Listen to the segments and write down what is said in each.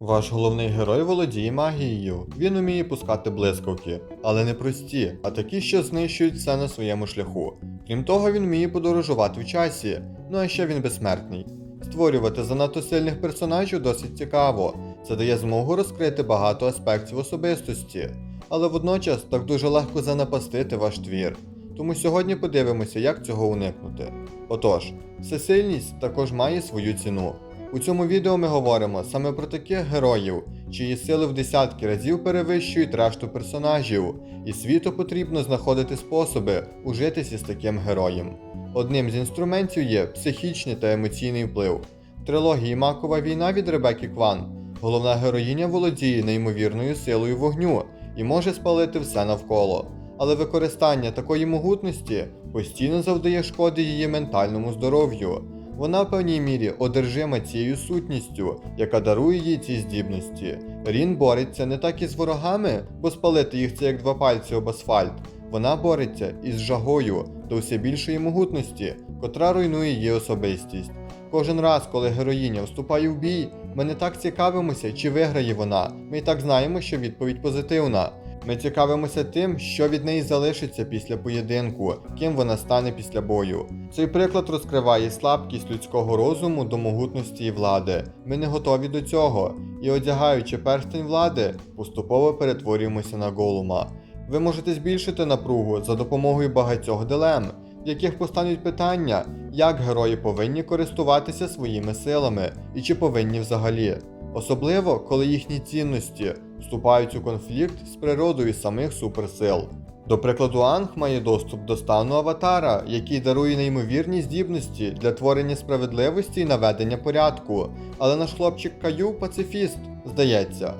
Ваш головний герой володіє магією. Він уміє пускати блискавки, але не прості, а такі, що знищують все на своєму шляху. Крім того, він вміє подорожувати в часі, ну а ще він безсмертний. Створювати занадто сильних персонажів досить цікаво. Це дає змогу розкрити багато аспектів особистості, але водночас так дуже легко занапастити ваш твір. Тому сьогодні подивимося, як цього уникнути. Отож, всесильність також має свою ціну. У цьому відео ми говоримо саме про таких героїв, чиї сили в десятки разів перевищують решту персонажів, і світу потрібно знаходити способи ужитися з таким героєм. Одним з інструментів є психічний та емоційний вплив. В трилогії Макова війна від Ребекки Кван головна героїня володіє неймовірною силою вогню і може спалити все навколо. Але використання такої могутності постійно завдає шкоди її ментальному здоров'ю. Вона в певній мірі одержима цією сутністю, яка дарує їй ці здібності. Рін бореться не так із ворогами, бо спалити їх це як два пальці об асфальт. Вона бореться із жагою до все більшої могутності, котра руйнує її особистість. Кожен раз, коли героїня вступає в бій, ми не так цікавимося, чи виграє вона. Ми і так знаємо, що відповідь позитивна. Ми цікавимося тим, що від неї залишиться після поєдинку, ким вона стане після бою. Цей приклад розкриває слабкість людського розуму до могутності і влади. Ми не готові до цього, і одягаючи перстень влади, поступово перетворюємося на голума. Ви можете збільшити напругу за допомогою багатьох дилем, в яких постануть питання, як герої повинні користуватися своїми силами і чи повинні взагалі. Особливо, коли їхні цінності вступають у конфлікт з природою самих суперсил. До прикладу, Анг має доступ до стану аватара, який дарує неймовірні здібності для творення справедливості і наведення порядку. Але наш хлопчик Каю пацифіст, здається.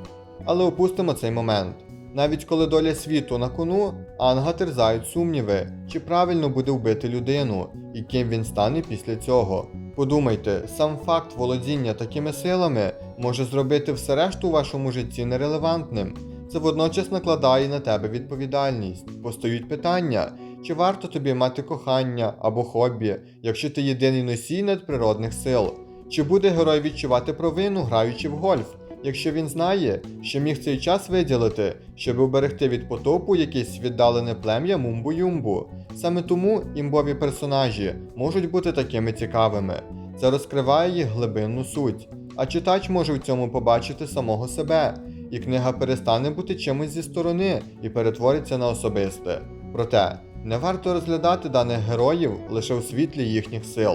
Але опустимо цей момент. Навіть коли доля світу на кону, Анга терзають сумніви, чи правильно буде вбити людину, і ким він стане після цього. Подумайте, сам факт володіння такими силами може зробити все решту у вашому житті нерелевантним. Це водночас накладає на тебе відповідальність. Постають питання, чи варто тобі мати кохання або хобі, якщо ти єдиний носій надприродних сил? Чи буде герой відчувати провину, граючи в гольф, якщо він знає, що міг цей час виділити, щоб уберегти від потопу якесь віддалене плем'я Мумбу-Юмбу? Саме тому імбові персонажі можуть бути такими цікавими. Це розкриває їх глибинну суть. А читач може в цьому побачити самого себе, і книга перестане бути чимось зі сторони і перетвориться на особисте. Проте не варто розглядати даних героїв лише у світлі їхніх сил.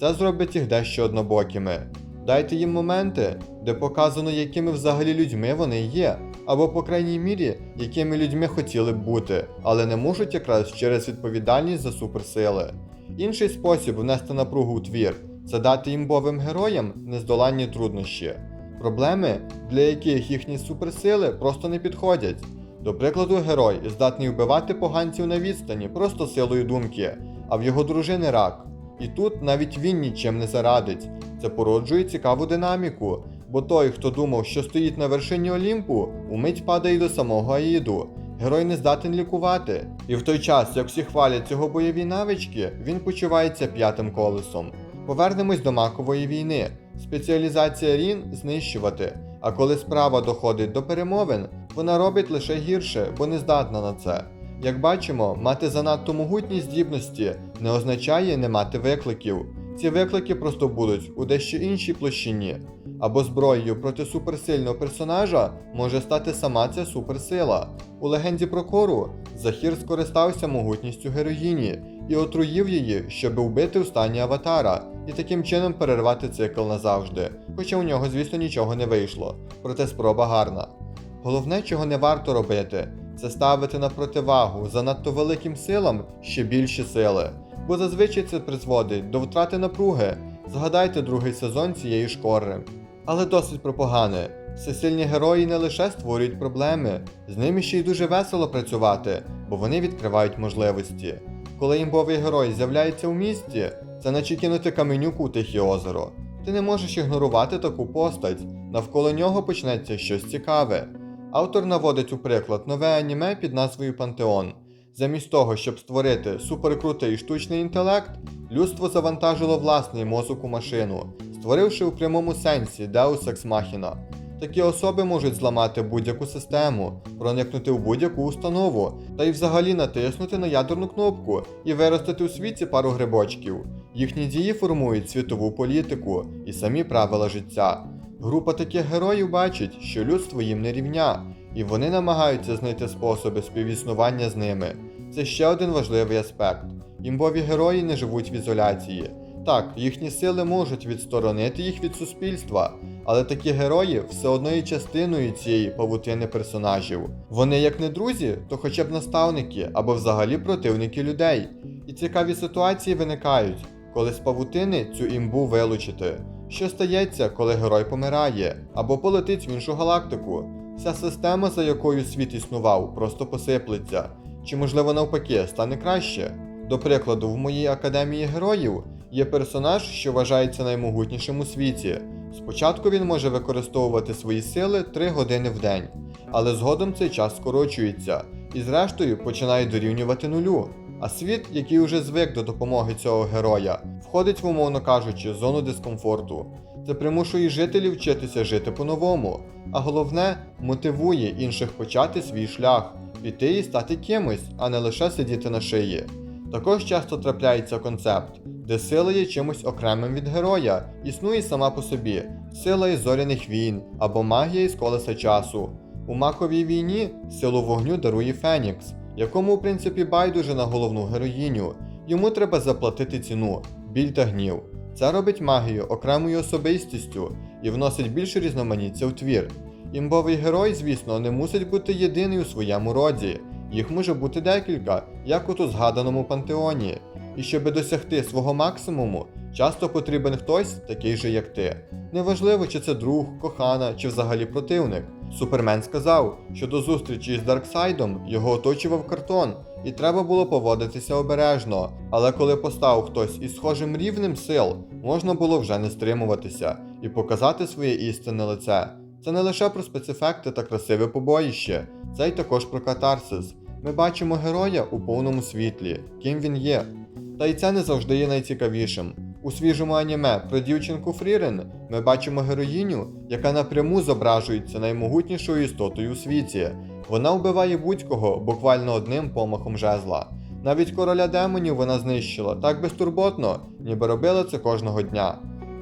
Це зробить їх дещо однобокими. Дайте їм моменти, де показано, якими взагалі людьми вони є, або, по крайній мірі, якими людьми хотіли б бути, але не можуть якраз через відповідальність за суперсили. Інший спосіб внести напругу у твір це дати імбовим героям нездоланні труднощі, проблеми, для яких їхні суперсили просто не підходять. До прикладу, герой здатний вбивати поганців на відстані просто силою думки, а в його дружини рак. І тут навіть він нічим не зарадить. Це породжує цікаву динаміку, бо той, хто думав, що стоїть на вершині Олімпу, умить падає до самого Аїду. Герой не здатен лікувати. І в той час, як всі хвалять цього бойові навички, він почувається п'ятим колесом. Повернемось до макової війни. Спеціалізація Рін знищувати. А коли справа доходить до перемовин, вона робить лише гірше, бо не здатна на це. Як бачимо, мати занадто могутні здібності не означає не мати викликів. Ці виклики просто будуть у дещо іншій площині. Або зброєю проти суперсильного персонажа може стати сама ця суперсила. У легенді про Кору Захір скористався могутністю героїні і отруїв її, щоб вбити в стані аватара, і таким чином перервати цикл назавжди. Хоча у нього, звісно, нічого не вийшло, проте спроба гарна. Головне, чого не варто робити, це ставити на противагу занадто великим силам ще більші сили, бо зазвичай це призводить до втрати напруги. Згадайте другий сезон цієї шкори. Але досить про погане. Всесильні герої не лише створюють проблеми, з ними ще й дуже весело працювати, бо вони відкривають можливості. Коли імбовий герой з'являється у місті, це наче кинути каменюку у тихе озеро. Ти не можеш ігнорувати таку постать, навколо нього почнеться щось цікаве. Автор наводить у приклад нове аніме під назвою Пантеон. Замість того, щоб створити суперкрутий штучний інтелект, людство завантажило власний мозок у машину, створивши у прямому сенсі Deus Ex Machina. Такі особи можуть зламати будь-яку систему, проникнути в будь-яку установу та й взагалі натиснути на ядерну кнопку і виростити у світі пару грибочків. Їхні дії формують світову політику і самі правила життя. Група таких героїв бачить, що людство їм не рівня, і вони намагаються знайти способи співіснування з ними. Це ще один важливий аспект. Імбові герої не живуть в ізоляції. Так, їхні сили можуть відсторонити їх від суспільства, але такі герої все одно є частиною цієї павутини персонажів. Вони як не друзі, то хоча б наставники або взагалі противники людей. І цікаві ситуації виникають, коли з павутини цю імбу вилучити. Що стається, коли герой помирає або полетить в іншу галактику? Вся система, за якою світ існував, просто посиплеться. Чи можливо навпаки стане краще? До прикладу, в моїй академії героїв є персонаж, що вважається наймогутнішим у світі. Спочатку він може використовувати свої сили 3 години в день, але згодом цей час скорочується і зрештою починає дорівнювати нулю. А світ, який уже звик до допомоги цього героя, входить в, умовно кажучи, зону дискомфорту. Це примушує жителів вчитися жити по-новому, а головне мотивує інших почати свій шлях, піти і стати кимось, а не лише сидіти на шиї. Також часто трапляється концепт, де сила є чимось окремим від героя, існує сама по собі, сила із зоряних війн або магія із колеса часу. У маковій війні силу вогню дарує Фенікс, якому в принципі байдуже на головну героїню. Йому треба заплатити ціну, біль та гнів. Це робить магію окремою особистістю і вносить більше різноманіття в твір. Імбовий герой, звісно, не мусить бути єдиний у своєму роді. Їх може бути декілька, як от у згаданому пантеоні. І щоб досягти свого максимуму, часто потрібен хтось такий же, як ти. Неважливо, чи це друг, кохана, чи взагалі противник. Супермен сказав, що до зустрічі з Дарксайдом його оточував картон, і треба було поводитися обережно. Але коли постав хтось із схожим рівнем сил, можна було вже не стримуватися і показати своє істинне лице. Це не лише про спецефекти та красиве побоїще, це й також про катарсис. Ми бачимо героя у повному світлі, ким він є. Та й це не завжди є найцікавішим. У свіжому аніме про дівчинку Фрірен ми бачимо героїню, яка напряму зображується наймогутнішою істотою у світі. Вона вбиває будь-кого буквально одним помахом жезла. Навіть короля демонів вона знищила так безтурботно, ніби робила це кожного дня.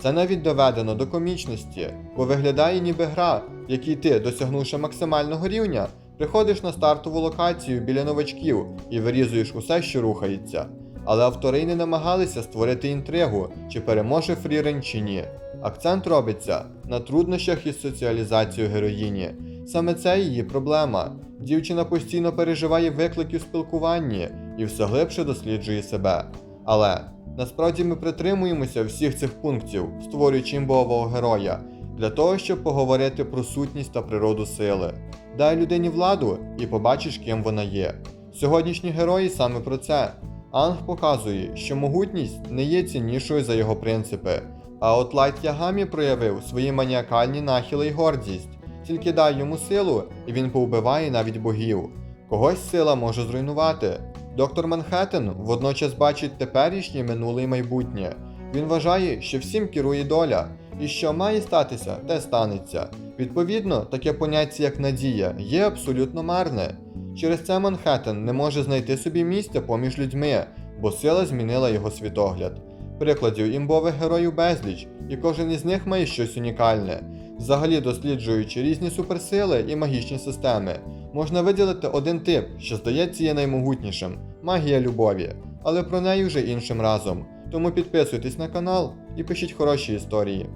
Це навіть доведено до комічності, бо виглядає ніби гра, в якій ти, досягнувши максимального рівня, приходиш на стартову локацію біля новачків і вирізуєш усе, що рухається. Але автори не намагалися створити інтригу, чи переможе Фрірен чи ні. Акцент робиться на труднощах із соціалізацією героїні. Саме це її проблема. Дівчина постійно переживає виклики у спілкуванні і все глибше досліджує себе. Але насправді ми притримуємося всіх цих пунктів, створюючи імбового героя, для того, щоб поговорити про сутність та природу сили. Дай людині владу і побачиш, ким вона є. Сьогоднішні герої саме про це. Анг показує, що могутність не є ціннішою за його принципи. А от Лайт Ягамі проявив свої маніакальні нахили й гордість. Тільки дай йому силу, і він повбиває навіть богів. Когось сила може зруйнувати. Доктор Манхеттен водночас бачить теперішнє, минуле і майбутнє. Він вважає, що всім керує доля, і що має статися, те станеться. Відповідно, таке поняття як надія є абсолютно марне. Через це Манхеттен не може знайти собі місця поміж людьми, бо сила змінила його світогляд. Прикладів імбових героїв безліч, і кожен із них має щось унікальне. Взагалі, досліджуючи різні суперсили і магічні системи, можна виділити один тип, що здається є наймогутнішим магія любові, але про неї вже іншим разом. Тому підписуйтесь на канал і пишіть хороші історії.